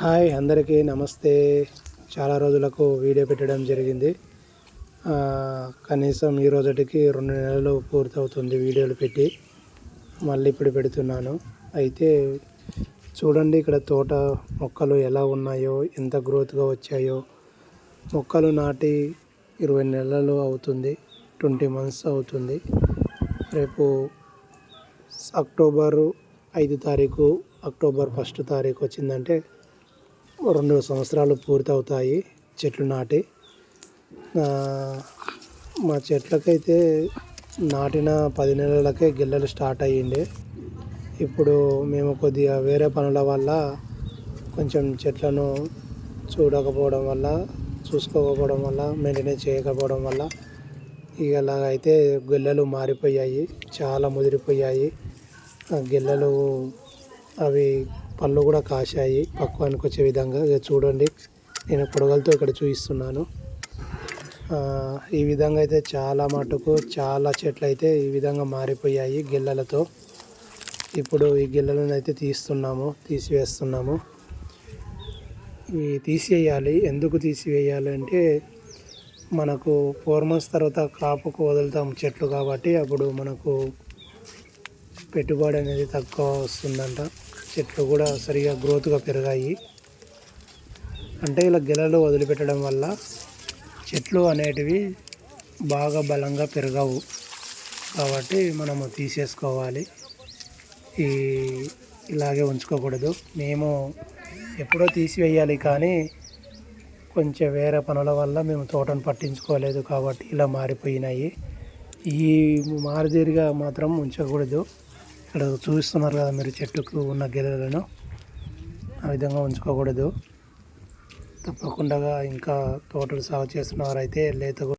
Hi అందరికీ నమస్తే. చాలా రోజులకు వీడియో పెట్టడం జరిగింది. కనీసం ఈ రోజుటికి రెండు నెలలు పూర్తవుతుంది వీడియోలు పెట్టి. మళ్ళీ ఇప్పుడు పెడుతున్నాను. అయితే చూడండి ఇక్కడ తోట మొక్కలు ఎలా ఉన్నాయో ఎంత గ్రోత్గా వచ్చాయో. మొక్కలు నాటి ఇరవై నెలలు అవుతుంది ట్వంటీ మంత్స్ అవుతుంది. రేపు అక్టోబర్ ఐదు తారీఖు అక్టోబర్ ఫస్ట్ తారీఖు వచ్చిందంటే రెండు సంవత్సరాలు పూర్తవుతాయి చెట్లు నాటి. మా చెట్లకైతే నాటిన పది నెలలకే గిల్లలు స్టార్ట్ అయ్యిండే. ఇప్పుడు మేము కొద్దిగా వేరే పనుల వల్ల కొంచెం చెట్లను చూడకపోవడం వల్ల చూసుకోకపోవడం వల్ల మెయింటెనెన్స్ చేయకపోవడం వల్ల ఇక అలాగైతే గిల్లలు మారిపోయాయి చాలా ముదిరిపోయాయి. ఆ గిల్లలు అవి పళ్ళు కూడా కాశాయి. పక్వానికి వచ్చే విధంగా ఇక చూడండి. నేను పొడగలతో ఇక్కడ చూపిస్తున్నాను. ఈ విధంగా అయితే చాలా మటుకు చాలా చెట్లు అయితే ఈ విధంగా మారిపోయాయి గిల్లలతో. ఇప్పుడు ఈ గిల్లలను అయితే తీస్తున్నాము తీసివేస్తున్నాము. ఇవి తీసివేయాలి. ఎందుకు తీసివేయాలంటే మనకు ఫోర్ మంత్స్ తర్వాత కాపుకు వదులుతాం చెట్లు కాబట్టి అప్పుడు మనకు పెట్టుబడి అనేది తక్కువ వస్తుందంట. చెట్లు కూడా సరిగా గ్రోత్గా పెరిగాయి. అంటే ఇలా గిలలు వదిలిపెట్టడం వల్ల చెట్లు అనేటివి బాగా బలంగా పెరగవు. కాబట్టి మనము తీసేసుకోవాలి. ఈ ఇలాగే ఉంచుకోకూడదు. మేము ఎప్పుడో తీసివేయాలి కానీ కొంచెం వేరే పనుల వల్ల మేము తోటను పట్టించుకోలేదు కాబట్టి ఇలా మారిపోయినాయి. ఈ మారుదీరిగా మాత్రం ఉంచకూడదు. ఇక్కడ చూస్తున్నారు కదా మీరు చెట్టుకు ఉన్న గెలలను. ఆ విధంగా ఉంచుకోకూడదు. తప్పకుండా ఇంకా తోటలు సాగు చేస్తున్న వారైతే లేత